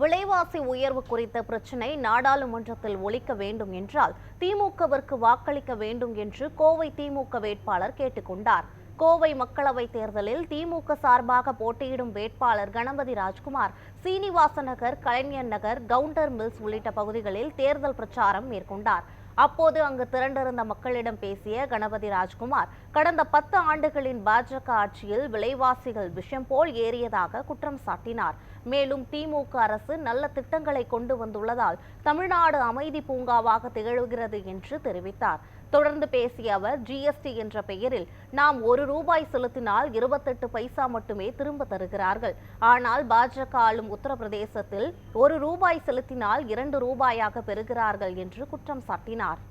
விலைவாசி உயர்வு குறித்த பிரச்சினை நாடாளுமன்றத்தில் ஒழிக்க வேண்டும் என்றால் திமுகவிற்கு வாக்களிக்க வேண்டும் என்று கோவை திமுக வேட்பாளர் கேட்டுக்கொண்டார் கோவை மக்களவைத் தேர்தலில் திமுக சார்பாக போட்டியிடும் வேட்பாளர் கணபதி ராஜ்குமார் சீனிவாச நகர் கலைஞர் நகர் கவுண்டர் மில்ஸ் உள்ளிட்ட பகுதிகளில் தேர்தல் பிரச்சாரம் மேற்கொண்டார். அப்போது அங்கு திரண்டிருந்த மக்களிடம் பேசிய கணபதி ராஜ்குமார் கடந்த பத்து ஆண்டுகளின் பாஜக ஆட்சியில் விலைவாசிகள் விஷம் போல் ஏறியதாக குற்றம் சாட்டினார். மேலும் திமுக அரசு நல்ல திட்டங்களை கொண்டு வந்துள்ளதால் தமிழ்நாடு அமைதி பூங்காவாக திகழ்கிறது என்று தெரிவித்தார். தொடர்ந்து பேசிய அவர் ஜிஎஸ்டி என்ற பெயரில் நாம் ஒரு ரூபாய் செலுத்தினால் இருபத்தெட்டு பைசா மட்டுமே திரும்ப தருகிறார்கள். ஆனால் பாஜக ஆளும் உத்தரப்பிரதேசத்தில் ஒரு ரூபாய் செலுத்தினால் இரண்டு ரூபாயாக பெறுகிறார்கள் என்று குற்றம் சாட்டினார்.